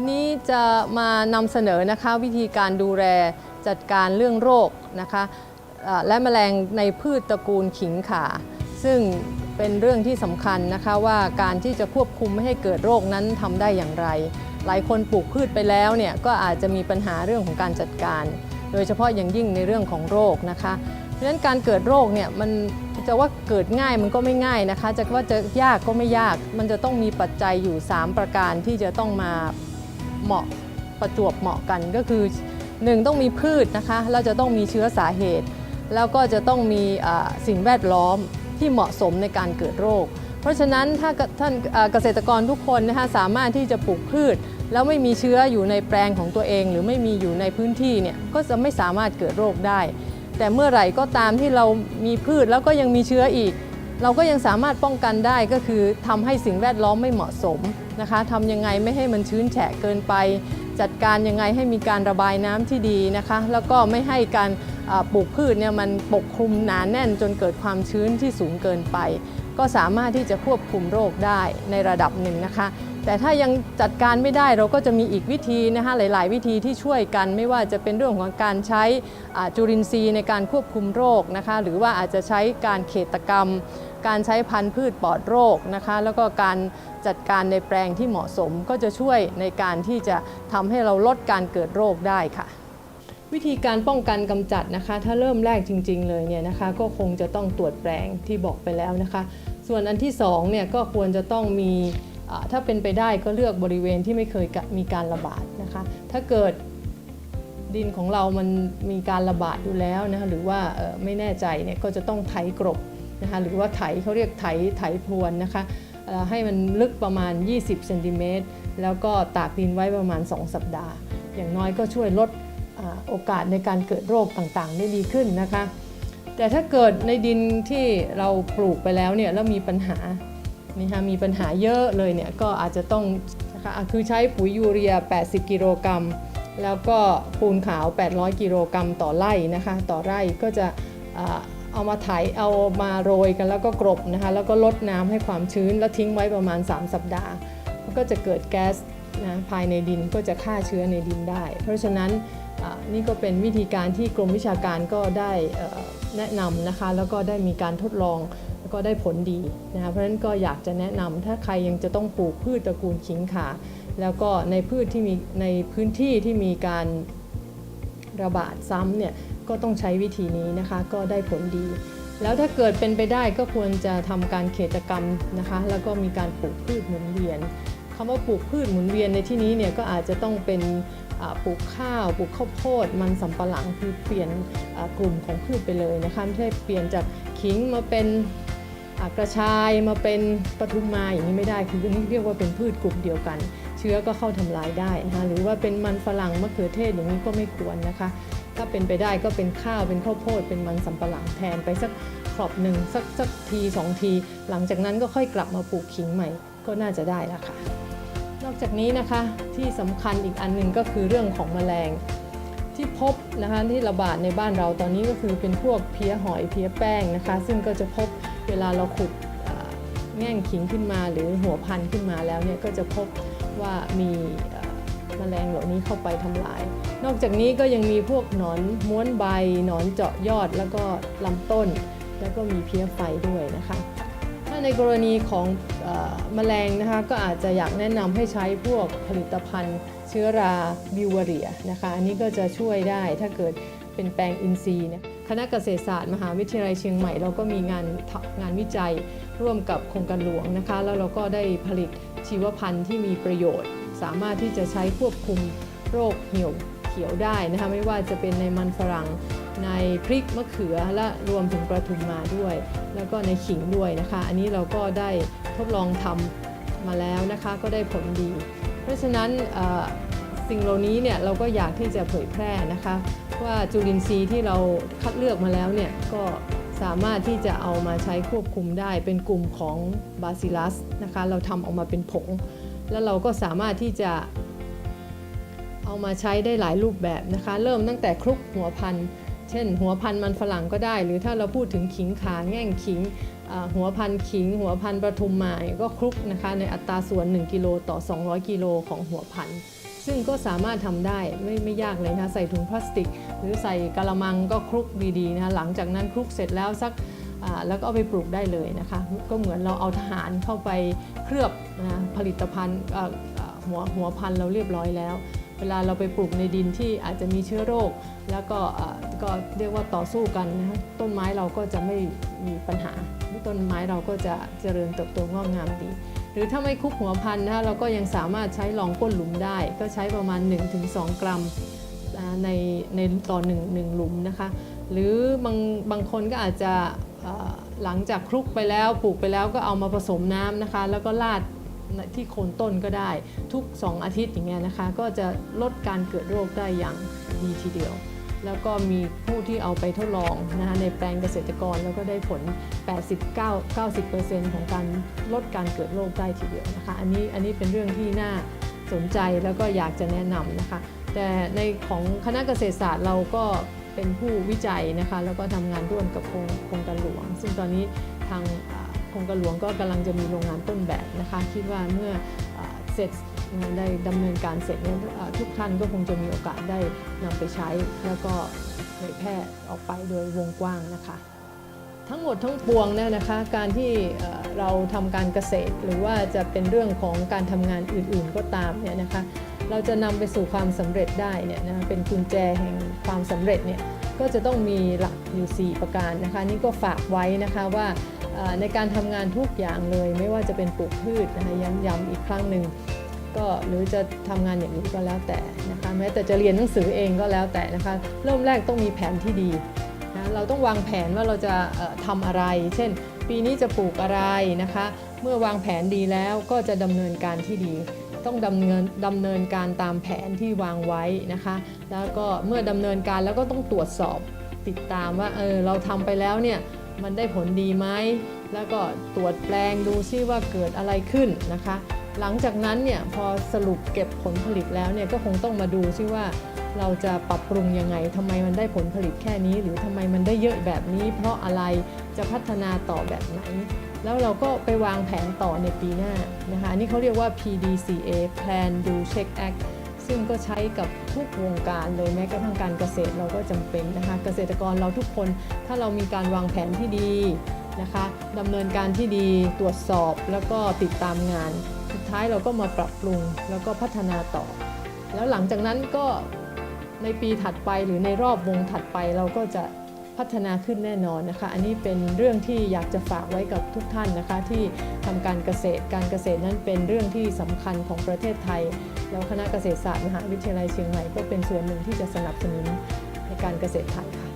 วันนี้จะมานำเสนอนะคะวิธีการดูแลจัดการเรื่องโรคนะคะและแมลงในพืชตระกูลขิงข่า ซึ่งเป็นเรื่องที่สำคัญนะคะว่าการที่จะควบคุมไม่ให้เกิดโรคนั้นทำได้อย่างไร หลายคนปลูกพืชไปแล้วเนี่ยก็อาจจะมีปัญหาเรื่องของการจัดการ โดยเฉพาะอย่างยิ่งในเรื่องของโรคนะคะเพราะฉะนั้นการเกิดโรคเนี่ยมันจะว่าเกิดง่ายมันก็ไม่ง่ายนะคะ จะว่าจะยากก็ไม่ยาก มันจะต้องมีปัจจัยอยู่ 3 ประการที่จะต้องมา เหมาะประจวบเหมาะกันก็คือ 1 ต้องมีพืชนะคะแล้วจะต้องมีเชื้อสาเหตุ แล้วก็จะต้องมีสิ่งแวดล้อมที่เหมาะสมในการเกิดโรค เพราะฉะนั้นถ้าท่านเกษตรกรทุกคนนะคะสามารถที่จะปลูกพืช แล้วไม่มีเชื้ออยู่ในแปลงของตัวเอง หรือไม่มีอยู่ในพื้นที่เนี่ยก็จะไม่สามารถเกิดโรคได้ แต่เมื่อไหร่ก็ตามที่เรามีพืชแล้วก็ยังมีเชื้ออีก เราก็ยังสามารถป้องกันได้ก็คือทำให้สิ่งแวดล้อมไม่เหมาะสมนะคะทำยังไงไม่ให้มันชื้นแฉะเกินไป จัดการยังไงให้มีการระบายน้ำที่ดีนะคะ แล้วก็ไม่ให้การปลูกพืชเนี่ยมันปกคลุมหนาแน่นจนเกิดความชื้นที่สูงเกินไป ก็สามารถที่จะควบคุมโรคได้ในระดับหนึ่งนะคะ แต่ถ้ายังจัดการไม่ได้เราก็จะมีอีกวิธีนะคะหลาย ๆ วิธีที่ช่วยกันไม่ว่าจะเป็นเรื่องของการใช้จุลินทรีย์ในการควบคุมโรคนะคะ หรือว่าอาจจะใช้การเขตกรรม การใช้พันธุ์พืชปลอดโรคนะคะ แล้วก็การจัดการในแปลงที่เหมาะสมก็จะช่วยในการที่จะทำให้เราลดการเกิดโรคได้ค่ะ วิธีการป้องกันกำจัดนะคะ ถ้าเริ่มแรกจริง ๆ เลยเนี่ยนะคะ ก็คงจะต้องตรวจแปลงที่บอกไปแล้วนะคะ ส่วนอันที่สองเนี่ยก็ควรจะต้องมีถ้าเป็นไปได้ก็เลือกบริเวณที่ไม่เคยมีการระบาดนะคะ ถ้าเกิดดินของเรามันมีการระบาดอยู่แล้วนะคะหรือว่าไม่แน่ใจเนี่ยก็จะต้องไถกรบ นะคะหรือว่าไถเขาเรียกไถไถพรวนนะคะให้มันลึกประมาณ 20เซนติเมตรแล้วก็ตากดินไว้ประมาณ 2 สัปดาห์ อย่างน้อยก็ช่วยลดโอกาสในการเกิดโรคต่างๆ ได้ดีขึ้นนะคะ แต่ถ้าเกิดในดินที่เราปลูกไปแล้วเนี่ยแล้วมีปัญหานี่ค่ะมีปัญหาเยอะเลยเนี่ยก็อาจจะต้องนะคะคือใช้ปุ๋ยยูเรีย 80 กิโลกรัม แล้วก็ปูนขาว 800 กิโลกรัมต่อไร่นะคะ ต่อไร่ก็จะ เอามาไถเอามาโรยกันแล้วก็กรบนะคะแล้วก็ลดน้ำให้ความชื้นแล้วทิ้งไว้ประมาณ 3 สัปดาห์ ก็จะเกิดแก๊สนะภายในดินก็จะฆ่าเชื้อในดินได้ เพราะฉะนั้นนี่ก็เป็นวิธีการที่กรมวิชาการก็ได้แนะนำนะคะ แล้วก็ได้มีการทดลองแล้วก็ได้ผลดีนะคะเพราะฉะนั้นก็อยากจะแนะนำถ้าใครยังจะต้องปลูกพืชตระกูลขิงขา แล้วก็ในพืชที่มีในพื้นที่ที่มีการระบาดซ้ำเนี่ย ก็ต้องใช้วิธีนี้นะคะก็ได้ผลดี แล้วถ้าเกิดเป็นไปได้ก็ควรจะทำการเขตกรรมนะคะ แล้วก็มีการปลูกพืชหมุนเวียนคำว่าปลูกพืชหมุนเวียนในที่นี้เนี่ยก็อาจจะต้องเป็นปลูกข้าวปลูกข้าวโพด มันสำปะหลังคือเปลี่ยนกลุ่มของพืชไปเลยนะคะไม่ใช่เปลี่ยนจากขิงมาเป็นกระชายมาเป็นปทุมมาอย่างนี้ไม่ได้คือนนี้เรียกว่าเป็นพืชกลุ่มเดียวกัน เชื้อก็เข้าทำลายได้นะคะหรือว่าเป็นมันฝรั่งมะเขือเทศอย่างนี้ก็ไม่ควรนะคะ ถ้าเป็นไปได้ก็เป็นข้าวเป็นข้าวโพดเป็นมันสำปะหลังแทนไปสักครอบหนึ่งสักสักทีสองที หลังจากนั้นก็ค่อยกลับมาปลูกขิงใหม่ก็น่าจะได้ล้วค่ะ นอกจากนี้นะคะที่สำคัญอีกอันหนึ่งก็คือเรื่องของแมลงที่พบนะคะที่ระบาดในบ้านเราตอนนี้ก็คือเป็นพวกเพี้ยหอยเพี้ยแป้งนะคะ ซึ่งก็จะพบเวลาเราขุดแง่งขิงขึ้นมาหรือหัวพันขึ้นมาแล้วเนี่ยก็จะพบว่ามี งเหล่านี้เข้าไปทำลาย นอกจากนี้ก็ยังมีพวกหนอนม้วนใบหนอนเจาะยอดแล้วก็ลำต้น แล้วก็มีเพี้ยไฟด้วยนะคะ ถ้าในกรณีของอแมลงนะคะก็อาจจะอยากแนะนำให้ใช้พวกผลิตภัณฑ์ เชื้อราบิวเรียนะคะอันนี้ก็จะช่วยได้ถ้าเกิดเป็นแปลงอินทรีย์นะคณะเกษตรศาสตร์มหาวิทยาลัยเชียงใหม่เราก็มีงานงานวิจัยร่วมกับโครงการหลวงนะคะ แล้วเราก็ได้ผลิตชีวพันธุ์ที่มีประโยชน์ สามารถที่จะใช้ควบคุมโรคเหี่ยวเขียวได้นะคะไม่ว่าจะเป็นในมันฝรั่งในพริกมะเขือและรวมถึงปลาทุมมาด้วย แล้วก็ในขิงด้วยนะคะ อันนี้เราก็ได้ทดลองทำมาแล้วนะคะก็ได้ผลดี เพราะฉะนั้นสิ่งเหล่านี้เนี่ยเราก็อยากที่จะเผยแพร่นะคะว่าจุลินทรีย์ที่เราคัดเลือกมาแล้วเนี่ยก็สามารถที่จะเอามาใช้ควบคุมได้เป็นกลุ่มของบาซิลัสนะคะเราทำออกมาเป็นผง แล้วเราก็สามารถที่จะเอามาใช้ได้หลายรูปแบบนะคะ เริ่มตั้งแต่คลุกหัวพันธุ์เช่น หัวพันธุ์มันฝรั่งก็ได้ หรือถ้าเราพูดถึงขิงขาแง่งขิงหัวพันธุ์ขิง หัวพันธุ์ประทุมมาก็คลุกนะคะในอัตราส่วน 1กิโลต่อ 200 กิโลของหัวพันธุ์ซึ่งก็สามารถทำได้ไม่ไม่ยากเลยนะใส่ถุงพลาสติก หรือใส่กะละมังก็คลุกดีๆนะคะหลังจากนั้นคลุกเสร็จแล้วสัก แล้วก็เอาไปปลูกได้เลยนะคะก็เหมือนเราเอาทหารเข้าไปเคลือบนะผลิตภัณฑ์หัวหัวพันธุ์เราเรียบร้อยแล้ว เวลาเราไปปลูกในดินที่อาจจะมีเชื้อโรค แล้วก็ก็เรียกว่าต่อสู้กันนะคะต้นไม้เราก็จะไม่มีปัญหาต้นไม้เราก็จะเจริญเติบโตงอกงามดีหรือถ้าไม่คุกหัวพันนะคะเราก็ยังสามารถใช้รองก้นหลุมได้ ก็ใช้ประมาณ 1-2 กรัม ในในต่อหนึ่งหนึ่งหลุมนะคะหรือบางบางคนก็อาจจะหลังจากคลุกไปแล้วปลูกไปแล้วก็เอามาผสมน้ำนะคะแล้วก็ราดที่โคนต้นก็ได้ทุก 2 อาทิตย์อย่างเงี้ยนะคะ ก็จะลดการเกิดโรคได้อย่างดีทีเดียว แล้วก็มีผู้ที่เอาไปทดลองนะคะในแปลงเกษตรกรแล้วก็ได้ผล 89-90%ของการลดการเกิดโรคได้ทีเดียวนะคะ อันนี้อันนี้เป็นเรื่องที่น่าสนใจแล้วก็อยากจะแนะนำนะคะ แต่ในของคณะเกษตรศาสตร์เราก็เป็นผู้วิจัยนะคะแล้วก็ทำงานร่วมกับโครงงการหลวง ซึ่งตอนนี้ทางโครงการหลวงก็กำลังจะมีโรงงานต้นแบบนะคะคิดว่าเมื่ออเสร็จได้ดำเนินการเสร็จเนี่ยทุกท่านก็คงจะมีโอกาสได้นำไปใช้ แล้วก็เผยแพร่ออกไปโดยวงกว้างนะคะ ทั้งหมดทั้งปวงเนี่ยนะคะการที่เอ่อเราทำการเกษตร หรือว่าจะเป็นเรื่องของการทำงานอื่นๆก็ตามเนี่ยนะคะ เราจะนำไปสู่ความสำเร็จได้เนี่ยนะเป็นกุญแจแห่งความสำเร็จเนี่ยก็จะต้องมีหลักอยู่ 4 ประการนะคะนี่ก็ฝากไว้นะคะว่าในการทำงานทุกอย่างเลย ไม่ว่าจะเป็นปลูกพืชนะคะย้ำๆอีกครั้งหนึ่งก็หรือจะทำงานอย่างอื่นก็แล้วแต่นะคะแม้แต่จะเรียนหนังสือเองก็แล้วแต่นะคะเริ่มแรกต้องมีแผนที่ดีนะเราต้องวางแผนว่าเราจะเอ่อทำอะไร เช่น ปีนี้จะปลูกอะไรนะคะ เมื่อวางแผนดีแล้วก็จะดำเนินการที่ดี ต้องดำเนินดำเนินการตามแผนที่วางไว้นะคะ แล้วก็เมื่อดำเนินการแล้วก็ต้องตรวจสอบติดตามว่าเออเราทำไปแล้วเนี่ยมันได้ผลดีไหมแล้วก็ตรวจแปลงดูซิว่าเกิดอะไรขึ้นนะคะ หลังจากนั้นเนี่ยพอสรุปเก็บผลผลิตแล้วเนี่ยก็คงต้องมาดูซิว่า เราจะปรับปรุงยังไงทำไมมันได้ผลผลิตแค่นี้ หรือทำไมมันได้เยอะแบบนี้ เพราะอะไรจะพัฒนาต่อแบบไหน แล้วเราก็ไปวางแผนต่อในปีหน้านะคะอันนี่เขาเรียกว่า PDCA Plan Do Check Act ซึ่งก็ใช้กับทุกวงการเลยแม้กระทั่งการเกษตรเราก็จำเป็นนะคะเกษตรกรเราทุกคนถ้าเรามีการวางแผนที่ดีนะคะดำเนินการที่ดีตรวจสอบแล้วก็ติดตามงาน สุดท้ายเราก็มาปรับปรุงแล้วก็พัฒนาต่อ แล้วหลังจากนั้นก็ ในปีถัดไปหรือในรอบวงถัดไปเราก็จะพัฒนาขึ้นแน่นอนนะคะ อันนี้เป็นเรื่องที่อยากจะฝากไว้กับทุกท่านนะคะ ที่ทำการเกษตรการเกษตรนั้นเป็นเรื่องที่สำคัญของประเทศไทย แล้วคณะเกษตรศาสตร์มหาวิทยาลัยเชียงใหม่ก็เป็นส่วนหนึ่งที่จะสนับสนุนในการเกษตรไทยค่ะ